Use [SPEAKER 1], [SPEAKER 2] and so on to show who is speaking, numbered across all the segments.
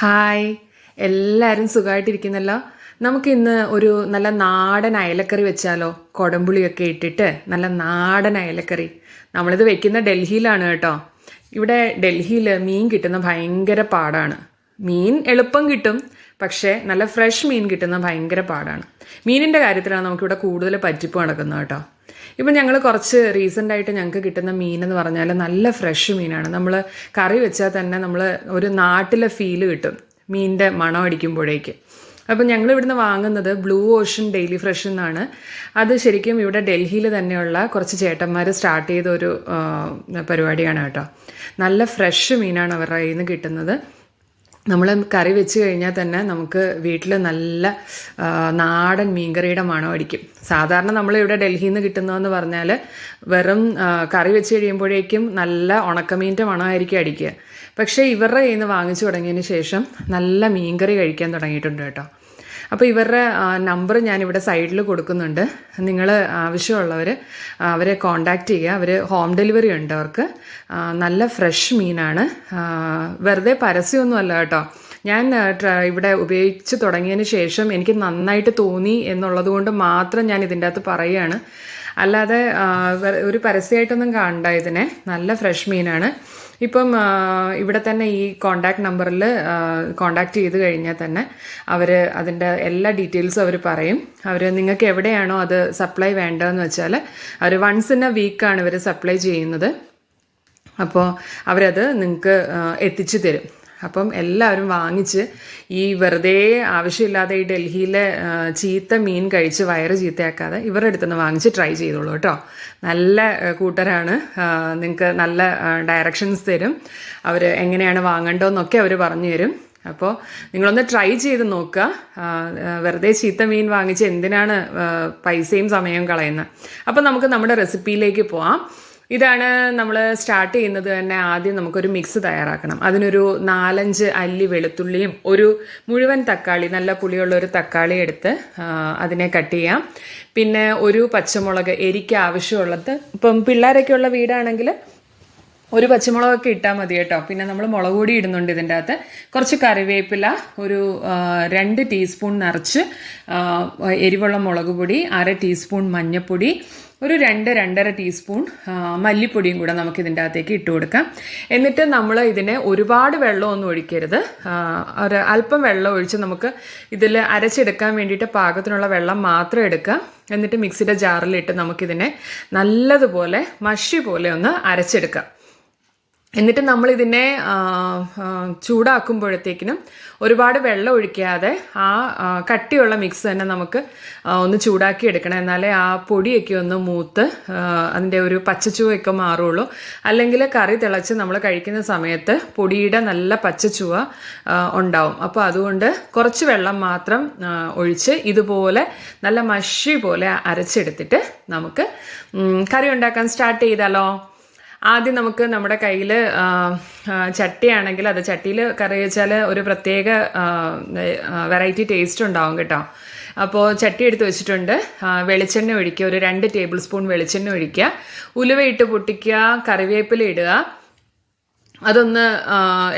[SPEAKER 1] Hi. എല്ലാവരും സുഖമായിട്ടിരിക്കുന്നല്ലോ നമുക്കിന്ന് ഒരു നല്ല നാടൻ അയലക്കറി വെച്ചാലോ? കൊടമ്പുളിയൊക്കെ ഇട്ടിട്ട് നല്ല നാടൻ അയലക്കറി. നമ്മളിത് വെക്കുന്ന ഡൽഹിയിലാണ് കേട്ടോ. ഇവിടെ ഡൽഹിയിൽ മീൻ കിട്ടുന്ന ഭയങ്കര പാടാണ്. മീൻ എളുപ്പം കിട്ടും പക്ഷേ നല്ല ഫ്രഷ് മീൻ കിട്ടുന്ന ഭയങ്കര പാടാണ്. മീനിന്റെ കാര്യത്തിലാണ് നമുക്കിവിടെ കൂടുതൽ പറ്റിപ്പ് നടക്കുന്നത് കേട്ടോ. ഇപ്പം ഞങ്ങൾ കുറച്ച് റീസെന്റ് ആയിട്ട് ഞങ്ങൾക്ക് കിട്ടുന്ന മീൻ എന്ന് പറഞ്ഞാൽ നല്ല ഫ്രഷ് മീനാണ്. നമ്മൾ കറി വെച്ചാൽ തന്നെ നമ്മൾ ഒരു നാട്ടിലെ ഫീൽ കിട്ടും മീനിന്റെ മണം അടിക്കുമ്പോഴേക്ക്. അപ്പം ഞങ്ങൾ ഇവിടുന്ന് വാങ്ങുന്നത് ബ്ലൂ ഓഷൻ ഡെയിലി ഫ്രഷ് എന്നാണ്. അത് ശരിക്കും ഇവിടെ ഡൽഹിയിൽ തന്നെയുള്ള കുറച്ച് ചേട്ടന്മാർ സ്റ്റാർട്ട് ചെയ്ത ഒരു പരിപാടിയാണ് കേട്ടോ. നല്ല ഫ്രഷ് മീനാണ് അവരുടെ കയ്യിൽ നിന്ന് കിട്ടുന്നത്. നമ്മൾ കറി വെച്ച് കഴിഞ്ഞാൽ തന്നെ നമുക്ക് വീട്ടിൽ നല്ല നാടൻ മീൻകറിയുടെ മണം അടിക്കും. സാധാരണ നമ്മൾ ഇവിടെ ഡൽഹിയിൽ നിന്ന് കിട്ടുന്നതെന്ന് പറഞ്ഞാൽ വെറും കറി വെച്ച് കഴിയുമ്പോഴേക്കും നല്ല ഉണക്കമീന്റെ മണമായിരിക്കും അടിക്കുക. പക്ഷേ ഇവരുടെ കയ്യിൽ നിന്ന് വാങ്ങിച്ചു തുടങ്ങിയതിന് ശേഷം നല്ല മീൻകറി കഴിക്കാൻ തുടങ്ങിയിട്ടുണ്ട് കേട്ടോ. അപ്പോൾ ഇവരുടെ നമ്പർ ഞാനിവിടെ സൈഡിൽ കൊടുക്കുന്നുണ്ട്. നിങ്ങൾ ആവശ്യമുള്ളവർ അവരെ കോണ്ടാക്റ്റ് ചെയ്യുക. അവർ ഹോം ഡെലിവറി ഉണ്ട് അവർക്ക്. നല്ല ഫ്രഷ് മീനാണ്. വെറുതെ വെറുതെ പരസ്യമൊന്നുമല്ല കേട്ടോ. ഞാൻ ഇവിടെ ഉപയോഗിച്ച് തുടങ്ങിയതിന് ശേഷം എനിക്ക് നന്നായിട്ട് തോന്നി എന്നുള്ളത് കൊണ്ട് മാത്രം ഞാൻ ഇതിന്റെ അകത്ത് പറയുകയാണ്. അല്ലാതെ ഒരു പരസ്യമായിട്ടൊന്നും കാണണ്ട ഇതിനെ. നല്ല ഫ്രഷ് മീനാണ്. ഇപ്പം ഇവിടെ തന്നെ ഈ കോണ്ടാക്ട് നമ്പറിൽ കോണ്ടാക്ട് ചെയ്ത് കഴിഞ്ഞാൽ തന്നെ അവർ അതിന്റെ എല്ലാ ഡീറ്റെയിൽസും അവർ പറയും. അവർ നിങ്ങൾക്ക് എവിടെയാണോ അത് സപ്ലൈ വേണ്ടതെന്ന് വെച്ചാൽ അവർ വൺസ് ഇൻ എ വീക്കാണ് ഇവർ സപ്ലൈ ചെയ്യുന്നത്. അപ്പോൾ അവരത് നിങ്ങൾക്ക് എത്തിച്ചു തരും. അപ്പം എല്ലാവരും വാങ്ങിച്ച് ഈ വെറുതെ ആവശ്യമില്ലാതെ ഈ ഡൽഹിയിലെ ചീത്ത മീൻ കഴിച്ച് വയറ് ചീത്തയാക്കാതെ ഇവരുടെ അടുത്തുനിന്ന് വാങ്ങിച്ച് ട്രൈ ചെയ്തോളൂ കേട്ടോ. നല്ല കൂട്ടരാണ്. നിങ്ങൾക്ക് നല്ല ഡയറക്ഷൻസ് തരും. അവർ എങ്ങനെയാണ് വാങ്ങേണ്ടതെന്നൊക്കെ അവർ പറഞ്ഞു തരും. അപ്പോൾ നിങ്ങളൊന്ന് ട്രൈ ചെയ്ത് നോക്കുക. വെറുതെ ചീത്ത മീൻ വാങ്ങിച്ച് എന്തിനാണ് പൈസയും സമയവും കളയുന്നത്? അപ്പോൾ നമുക്ക് നമ്മുടെ റെസിപ്പിയിലേക്ക് പോവാം. ഇതാണ് നമ്മൾ സ്റ്റാർട്ട് ചെയ്യുന്നത് തന്നെ ആദ്യം നമുക്കൊരു മിക്സ് തയ്യാറാക്കണം. അതിനൊരു നാലഞ്ച് അല്ലി വെളുത്തുള്ളിയും ഒരു മുഴുവൻ തക്കാളി നല്ല പുളിയുള്ള ഒരു തക്കാളി എടുത്ത് അതിനെ കട്ട് ചെയ്യാം. പിന്നെ ഒരു പച്ചമുളക് എരിക്ക് ആവശ്യമുള്ളത്. ഇപ്പം പിള്ളേരൊക്കെ ഉള്ള വീടാണെങ്കിൽ ഒരു പച്ചമുളകൊക്കെ ഇട്ടാൽ മതി കേട്ടോ. പിന്നെ നമ്മൾ മുളക് പൊടി ഇടുന്നുണ്ട് ഇതിന്റെ അകത്ത്. കുറച്ച് കറിവേപ്പില ഒരു രണ്ട് ടീസ്പൂൺ നിറച്ച് എരിവുള്ള മുളക് പൊടി അര ടീസ്പൂൺ മഞ്ഞൾപ്പൊടി ഒരു രണ്ട് രണ്ടര ടീസ്പൂൺ മല്ലിപ്പൊടിയും കൂടെ നമുക്ക് ഇതിന്റെ അകത്തേക്ക് ഇട്ട് കൊടുക്കാം. എന്നിട്ട് നമ്മൾ ഇതിനെ ഒരുപാട് വെള്ളമൊന്നും ഒഴിക്കരുത്. ഒരു അല്പം വെള്ളം ഒഴിച്ച് നമുക്ക് ഇതിൽ അരച്ചെടുക്കാൻ വേണ്ടിയിട്ട് പാകത്തിനുള്ള വെള്ളം മാത്രം എടുക്കുക. എന്നിട്ട് മിക്സിയുടെ ജാറിലിട്ട് നമുക്കിതിനെ നല്ലതുപോലെ മഷി പോലെ ഒന്ന് അരച്ചെടുക്കാം. എന്നിട്ട് നമ്മൾ ഇതിനെ ചൂടാക്കുമ്പോഴത്തേക്കിനും ഒരുപാട് വെള്ളം ഒഴിക്കാതെ ആ കട്ടിയുള്ള മിക്സ് തന്നെ നമുക്ക് ഒന്ന് ചൂടാക്കി എടുക്കണം. എന്നാലേ ആ പൊടിയൊക്കെ ഒന്ന് മൂത്ത് അതിന്റെ ഒരു പച്ചച്ചുവയൊക്കെ മാറുള്ളൂ. അല്ലെങ്കിൽ കറി തിളച്ച് നമ്മൾ കഴിക്കുന്ന സമയത്ത് പൊടിയുടെ നല്ല പച്ചച്ചുവ ഉണ്ടാവും. അപ്പോൾ അതുകൊണ്ട് കുറച്ച് വെള്ളം മാത്രം ഒഴിച്ച് ഇതുപോലെ നല്ല മഷി പോലെ അരച്ചെടുത്തിട്ട് നമുക്ക് കറി ഉണ്ടാക്കാൻ സ്റ്റാർട്ട് ചെയ്താലോ? ആദ്യം നമുക്ക് നമ്മുടെ കയ്യിൽ ചട്ടിയാണെങ്കിൽ അത് ചട്ടിയിൽ കറി വെച്ചാൽ ഒരു പ്രത്യേക വെറൈറ്റി ടേസ്റ്റ് ഉണ്ടാവും കേട്ടോ. അപ്പോൾ ചട്ടി എടുത്ത് വെച്ചിട്ടുണ്ട്. വെളിച്ചെണ്ണ ഒഴിക്കുക. ഒരു രണ്ട് ടേബിൾ സ്പൂൺ വെളിച്ചെണ്ണ ഒഴിക്കുക. ഉലുവയിട്ട് പൊട്ടിക്കുക. കറിവേപ്പില ഇടുക. അതൊന്ന്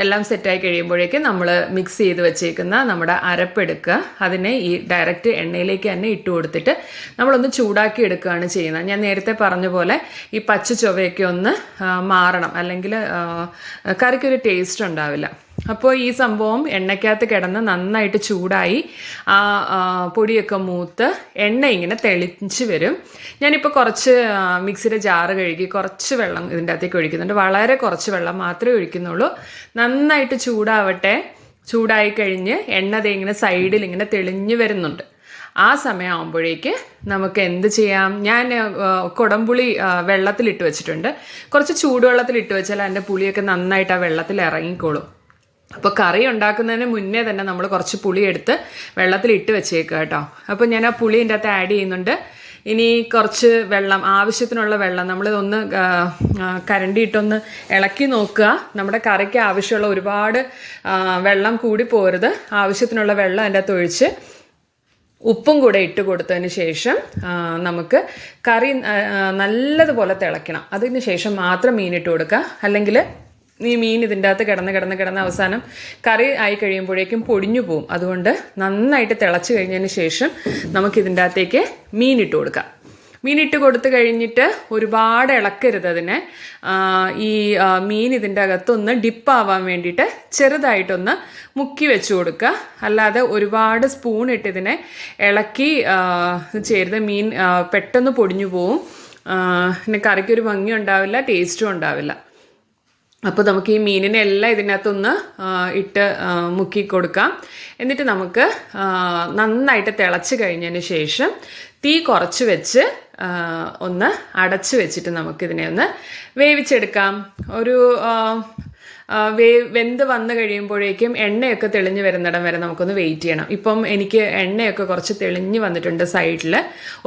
[SPEAKER 1] എല്ലാം സെറ്റായി കഴിയുമ്പോഴേക്ക് നമ്മൾ മിക്സ് ചെയ്ത് വെച്ചേക്കുന്ന നമ്മുടെ അരപ്പെടുക്കുക അതിനെ ഈ ഡയറക്റ്റ് എണ്ണയിലേക്ക് തന്നെ ഇട്ട് കൊടുത്തിട്ട് നമ്മളൊന്ന് ചൂടാക്കി എടുക്കുകയാണ് ചെയ്യുന്നത്. ഞാൻ നേരത്തെ പറഞ്ഞ പോലെ ഈ പച്ച ചൊവയൊക്കെ ഒന്ന് മാറണം. അല്ലെങ്കിൽ കറിക്കൊരു ടേസ്റ്റ് ഉണ്ടാവില്ല. അപ്പോൾ ഈ സംഭവം എണ്ണയ്ക്കകത്ത് കിടന്ന് നന്നായിട്ട് ചൂടായി. ആ പൊടിയൊക്കെ മൂത്ത് എണ്ണ ഇങ്ങനെ തെളിച്ച് വരും. ഞാനിപ്പോൾ കുറച്ച് മിക്സിയുടെ ജാറ് കഴുകി കുറച്ച് വെള്ളം ഇതിന്റെ അകത്തേക്ക് ഒഴിക്കുന്നുണ്ട്. വളരെ കുറച്ച് വെള്ളം മാത്രമേ ഒഴിക്കുന്നുള്ളൂ. നന്നായിട്ട് ചൂടാവട്ടെ. ചൂടായി കഴിഞ്ഞ് എണ്ണ ദേ ഇങ്ങനെ സൈഡിൽ ഇങ്ങനെ തെളിഞ്ഞു വരുന്നുണ്ട്. ആ സമയമാകുമ്പോഴേക്ക് നമുക്ക് എന്ത് ചെയ്യാം? ഞാൻ കുടംപുളി വെള്ളത്തിലിട്ട് വെച്ചിട്ടുണ്ട്. കുറച്ച് ചൂടുവെള്ളത്തിലിട്ട് വെച്ചാൽ അതിന്റെ പുളിയൊക്കെ നന്നായിട്ട് ആ വെള്ളത്തിൽ ഇറങ്ങിക്കോളും. അപ്പോൾ കറി ഉണ്ടാക്കുന്നതിന് മുന്നേ തന്നെ നമ്മൾ കുറച്ച് പുളി എടുത്ത് വെള്ളത്തിൽ ഇട്ട് വെച്ചേക്കുക കേട്ടോ. അപ്പോൾ ഞാൻ ആ പുളി അകത്ത് ആഡ് ചെയ്യുന്നുണ്ട്. ഇനി കുറച്ച് വെള്ളം ആവശ്യത്തിനുള്ള വെള്ളം ആ, ഇട്ടൊന്ന് ഇളക്കി നോക്കുക. നമ്മുടെ കറിക്ക് ആവശ്യമുള്ള ഒരുപാട് വെള്ളം കൂടി പോരുത്. ആവശ്യത്തിനുള്ള വെള്ളം അതിന്റെ അകത്ത് ഒഴിച്ച് ഉപ്പും കൂടെ ഇട്ട് കൊടുത്തതിന് ശേഷം നമുക്ക് കറി നല്ലതുപോലെ തിളയ്ക്കണം. അതിന് ശേഷം മാത്രം മീനിട്ട് കൊടുക്കുക. അല്ലെങ്കിൽ ഈ മീൻ ഇതിന്റെ അകത്ത് കിടന്ന് കിടന്ന് കിടന്ന് അവസാനം കറി ആയി കഴിയുമ്പോഴേക്കും പൊടിഞ്ഞു പോവും. അതുകൊണ്ട് നന്നായിട്ട് തിളച്ച് കഴിഞ്ഞതിന് ശേഷം നമുക്ക് ഇതിന്റെ അകത്തേക്ക് മീൻ ഇട്ട് കൊടുക്കാം. മീൻ ഇട്ട് കൊടുത്തു കഴിഞ്ഞിട്ട് ഒരുപാട് ഇളക്കരുത് അതിനെ. ഈ മീൻ ഇതിന്റെ അകത്തൊന്ന് ഡിപ്പാവാൻ വേണ്ടിയിട്ട് ചെറുതായിട്ടൊന്ന് മുക്കി വെച്ച് കൊടുക്കുക. അല്ലാതെ ഒരുപാട് സ്പൂൺ ഇട്ട് ഇതിനെ ഇളക്കി ചേരുത് മീൻ പെട്ടെന്ന് പൊടിഞ്ഞു പോവും. പിന്നെ കറിക്കൊരു ഭംഗി ഉണ്ടാവില്ല ടേസ്റ്റും ഉണ്ടാവില്ല. അപ്പോൾ നമുക്ക് ഈ മീനിനെ എല്ലാം ഇതിനകത്തൊന്ന് ഇട്ട് മുക്കി കൊടുക്കാം എന്നിട്ട് നമുക്ക് നന്നായിട്ട് തിളച്ച് കഴിഞ്ഞതിന് ശേഷം തീ കുറച്ച് വെച്ച് ഒന്ന് അടച്ച് വെച്ചിട്ട് നമുക്കിതിനെ ഒന്ന് വേവിച്ചെടുക്കാം. ഒരു വേ വെന്ത് വന്നു കഴിയുമ്പോഴേക്കും എണ്ണയൊക്കെ തെളിഞ്ഞു വരുന്നിടം വരെ നമുക്കൊന്ന് വെയിറ്റ് ചെയ്യണം. ഇപ്പം എനിക്ക് എണ്ണയൊക്കെ കുറച്ച് തെളിഞ്ഞു വന്നിട്ടുണ്ട് സൈഡിൽ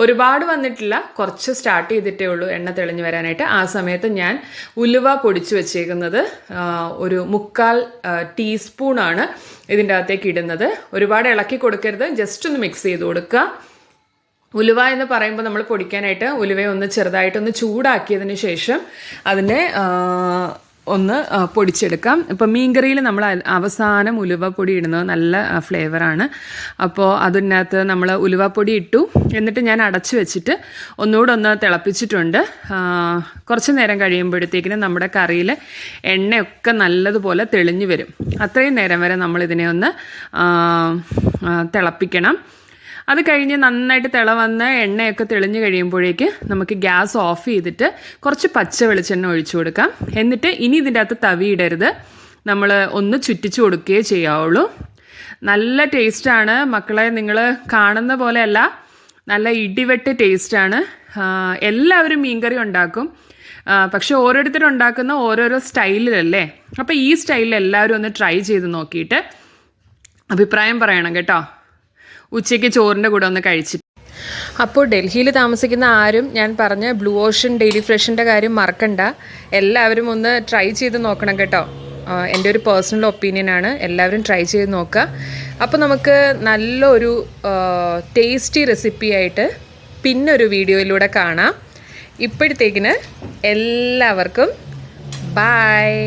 [SPEAKER 1] ഒരുപാട് വന്നിട്ടില്ല. കുറച്ച് സ്റ്റാർട്ട് ചെയ്തിട്ടേ ഉള്ളൂ എണ്ണ തെളിഞ്ഞു വരാനായിട്ട്. ആ സമയത്ത് ഞാൻ ഉലുവ പൊടിച്ച് വെച്ചേക്കുന്നത് ഒരു മുക്കാൽ ടീസ്പൂണാണ് ഇതിന്റെ അകത്തേക്ക് ഇടുന്നത്. ഒരുപാട് ഇളക്കി കൊടുക്കരുത്. ജസ്റ്റ് ഒന്ന് മിക്സ് ചെയ്ത് കൊടുക്കുക. ഉലുവ എന്ന് പറയുമ്പോൾ നമ്മൾ പൊടിക്കാനായിട്ട് ഉലുവയെ ഒന്ന് ചെറുതായിട്ടൊന്ന് ചൂടാക്കിയതിന് ശേഷം അതിനെ ഒന്ന് പൊടിച്ചെടുക്കാം. ഇപ്പം മീൻകറിയിൽ നമ്മൾ അവസാനം ഉലുവപ്പൊടി ഇടുന്നത് നല്ല ഫ്ലേവറാണ് അപ്പോൾ അതിനകത്ത് നമ്മൾ ഉലുവപ്പൊടി ഇട്ടു. എന്നിട്ട് ഞാൻ അടച്ചു വെച്ചിട്ട് ഒന്നുകൂടെ ഒന്ന് തിളപ്പിച്ചിട്ടുണ്ട്. കുറച്ച് നേരം കഴിയുമ്പോഴത്തേക്കിനും നമ്മുടെ കറിയിൽ എണ്ണയൊക്കെ നല്ലതുപോലെ തെളിഞ്ഞു വരും. അത്രയും നേരം വരെ നമ്മളിതിനെ ഒന്ന് തിളപ്പിക്കണം. അത് കഴിഞ്ഞ് നന്നായിട്ട് തിള വന്ന് എണ്ണയൊക്കെ തെളിഞ്ഞ് കഴിയുമ്പോഴേക്ക് നമുക്ക് ഗ്യാസ് ഓഫ് ചെയ്തിട്ട് കുറച്ച് പച്ച വെളിച്ചെണ്ണ ഒഴിച്ചു കൊടുക്കാം. എന്നിട്ട് ഇനി ഇതിന്റെ അകത്ത് തവി ഇടരുത്. നമ്മൾ ഒന്ന് ചുറ്റിച്ചു കൊടുക്കുകയേ ചെയ്യാവുള്ളൂ. നല്ല ടേസ്റ്റാണ് മക്കളെ നിങ്ങൾ കാണുന്ന പോലെയല്ല. നല്ല ഇടിവെട്ട് ടേസ്റ്റാണ് എല്ലാവരും മീൻകറി ഉണ്ടാക്കും. പക്ഷെ ഓരോരുത്തരും ഉണ്ടാക്കുന്ന ഓരോരോ സ്റ്റൈലിലല്ലേ? അപ്പോൾ ഈ സ്റ്റൈലിൽ എല്ലാവരും ഒന്ന് ട്രൈ ചെയ്ത് നോക്കിയിട്ട് അഭിപ്രായം പറയണം കേട്ടോ. ഉച്ചയ്ക്ക് ചോറിന്റെ കൂടെ ഒന്ന് കഴിച്ചിട്ട്. അപ്പോൾ ഡൽഹിയിൽ താമസിക്കുന്ന ആരും ഞാൻ പറഞ്ഞ ബ്ലൂ ഓഷൻ ഡെയിലി ഫ്രഷിന്റെ കാര്യം മറക്കണ്ട. എല്ലാവരും ഒന്ന് ട്രൈ ചെയ്ത് നോക്കണം കേട്ടോ. എന്റെ ഒരു പേഴ്സണൽ ഒപ്പീനിയനാണ് എല്ലാവരും ട്രൈ ചെയ്ത് നോക്കുക. അപ്പോൾ നമുക്ക് നല്ലൊരു ടേസ്റ്റി റെസിപ്പി ആയിട്ട് പിന്നൊരു വീഡിയോയിലൂടെ കാണാം. ഇപ്പോഴത്തേക്കിന് എല്ലാവർക്കും ബായ്